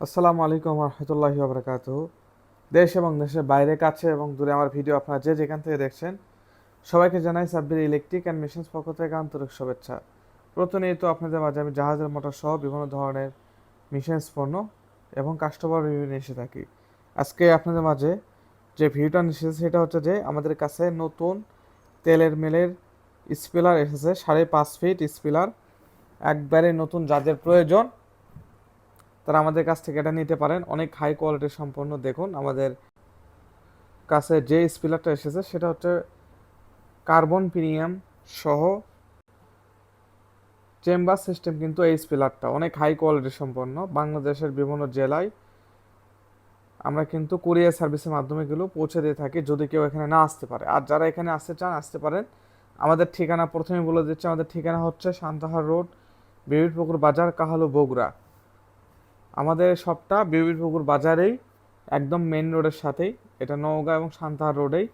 আসসালামু আলাইকুম রহমতুল্লাহি বাবরকাত দেশ এবং দেশের বাইরে, কাছে এবং দূরে আমার ভিডিও আপনারা যে যেখান থেকে দেখছেন, সবাইকে জানাই সাব্বির ইলেকট্রিক অ্যান্ড মেশিনস পক্ষ থেকে আন্তরিক শুভেচ্ছা। প্রতিনিয়ত আপনাদের মাঝে আমি জাহাজের মোটর সহ বিভিন্ন ধরনের মেশিনস পণ্য এবং কাস্টমার রিভিউ নিয়ে এসে থাকি। আজকে আপনাদের মাঝে যে ভিডিওটা নিয়ে এসেছে, সেটা হচ্ছে যে আমাদের কাছে নতুন তেলের মেলের স্পিলার এসেছে, সাড়ে পাঁচ ফিট স্পিলার একবারে নতুন যাদের প্রয়োজন। তারা আমাদের কাছ থেকে এটা নিতে পারেন। অনেক হাই কোয়ালিটি সম্পন্ন। দেখুন, আমাদের কাছে যে স্পিলারটা এসেছে, সেটা হচ্ছে কার্বন প্রিমিয়াম সহ চেম্বার সিস্টেম কিন্তু এই স্পিলারটা অনেক হাই কোয়ালিটি সম্পন্ন। বাংলাদেশের বিভিন্ন জেলায় আমরা কিন্তু কুরিয়ার সার্ভিসের মাধ্যমে এগুলো পৌঁছে দিয়ে থাকি, যদি কেউ এখানে না আসতে পারে। আর যারা এখানে আসতে চান, আসতে পারেন। আমাদের ঠিকানা প্রথমে বলে দিচ্ছি, আমাদের ঠিকানা হচ্ছে শান্তাহার রোড বিবিরপুকুর বাজার, কাহালু বগুড়া। আমাদের শপটা বিবিরপুকুর বাজারেই, একদম মেন রোডের সাথেই। এটা নওগাঁ এবং সান্তাহার রোডেই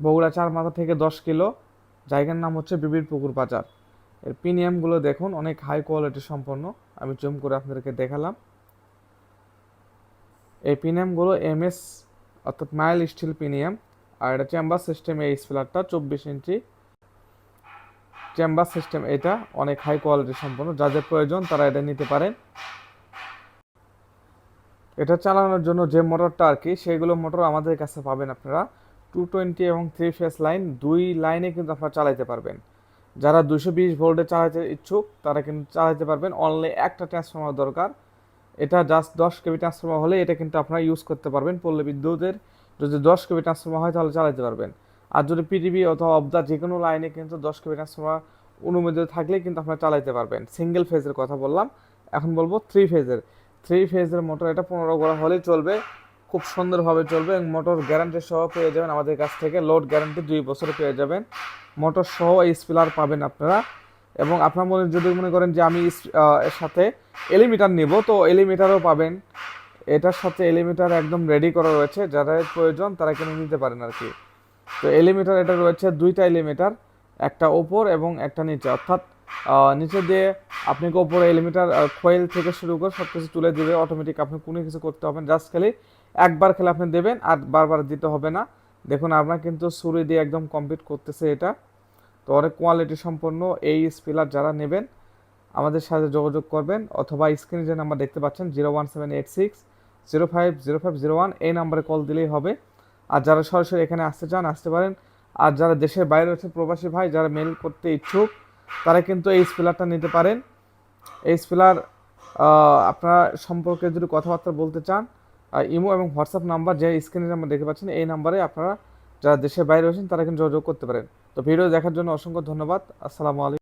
বগুড়া চার মাথা থেকে দশ কিলো। জায়গার নাম হচ্ছে বিবিরপুকুর বাজার। এর প্রিমিয়ামগুলো দেখুন, অনেক হাই কোয়ালিটি সম্পন্ন। আমি জুম করে আপনাদেরকে দেখালাম। এই প্রিমিয়ামগুলো এম এস অর্থাৎ মাইল স্টিল প্রিমিয়াম আর এটা চেম্বার সিস্টেম এই স্পিলারটা চব্বিশ ইঞ্চি। চেম্বার সিস্টেম এটা অনেক হাই কোয়ালিটি সম্পন্ন। যাদের প্রয়োজন তারা এটা নিতে পারেন। এটা চালানোর জন্য যে মোটরটা আর কি, সেইগুলো মোটর আমাদের কাছে পাবেন আপনারা। টু টোয়েন্টি এবং থ্রি ফেস লাইন দুই লাইনে কিন্তু আপনারা চালাইতে পারবেন। যারা দুশো বিশ ভোল্টে চালাতে ইচ্ছুক, তারা কিন্তু চালাতে পারবেন। অনলি একটা ট্রান্সফর্মার দরকার। এটা জাস্ট দশ কেবি ট্রান্সফর্মার হলে এটা কিন্তু আপনারা ইউজ করতে পারবেন পল্লী বিদ্যুতের। যদি দশ কেবি ট্রান্সফর্মার হয়, তাহলে চালাতে পারবেন। আর যদি পিটিভি অথবা অবদা যে কোনো লাইনে কিন্তু দশ কেবি ট্রান্সফর্মার অনুমোদিত থাকলে কিন্তু আপনারা চালাতে পারবেন। সিঙ্গেল ফেজের কথা বললাম। এখন বলব থ্রি ফেজের থ্রি ফেজের মোটর এটা পনেরো করা হলেই চলবে, খুব সুন্দরভাবে চলবে এবং মোটর গ্যারান্টি সহ পেয়ে যাবেন আমাদের কাছ থেকে লোড গ্যারান্টি দুই বছর পেয়ে যাবেন। মোটর সহ এই স্পিলার পাবেন আপনারা এবং আপনার মনে, যদি মনে করেন যে আমি এর সাথে এলিমিটার নিব, তো এলিমিটারও পাবেন। এটার সাথে এলিমিটার একদম রেডি করা রয়েছে যাদের প্রয়োজন তারা কিনে নিতে পারেন আর কি তো এলিমিটার এটা রয়েছে দুইটা এলিমিটার, একটা ওপর এবং একটা নিচে। অর্থাৎ নিচে দিয়ে আপনি ওপরে এলিমিটার কোয়েল থেকে শুরু করে সব কিছু তুলে দিবে অটোমেটিক আপনি কোনো কিছু করতে হবে জাস্ট খালি একবার খেলে আপনি দেবেন, আর বারবার দিতে হবে না। দেখুন আপনার কিন্তু সুরি দিয়ে একদম কমপ্লিট করতেছে এটা। তো অনেক কোয়ালিটি সম্পন্ন এই স্পিলার যারা নেবেন, আমাদের সাথে যোগাযোগ করবেন, অথবা স্ক্রিনে যে নাম্বার দেখতে পাচ্ছেন zero one seven eight six zero five zero five zero one এই নাম্বারে কল দিলেই হবে। আর যারা সরাসরি এখানে আসতে চান, আসতে পারেন। আর যারা দেশের বাইরে রয়েছে, প্রবাসী ভাই, যারা মেল করতে ইচ্ছুক তারা কিন্তু এই স্পিলারটা নিতে পারেন। এই স্পিলার আপনারা সম্পর্কে যদি কথাবার্তা বলতে চান ইমো এবং হোয়াটসঅ্যাপ নাম্বার যে স্ক্রিনে নাম্বার দেখতে পাচ্ছেন, এই নাম্বারে আপনারা যারা দেশের বাইরে রয়েছেন, তারা কিন্তু যোগাযোগ করতে পারেন। তো ভিডিও দেখার জন্য অসংখ্য ধন্যবাদ। আসসালামু আলাইকুম।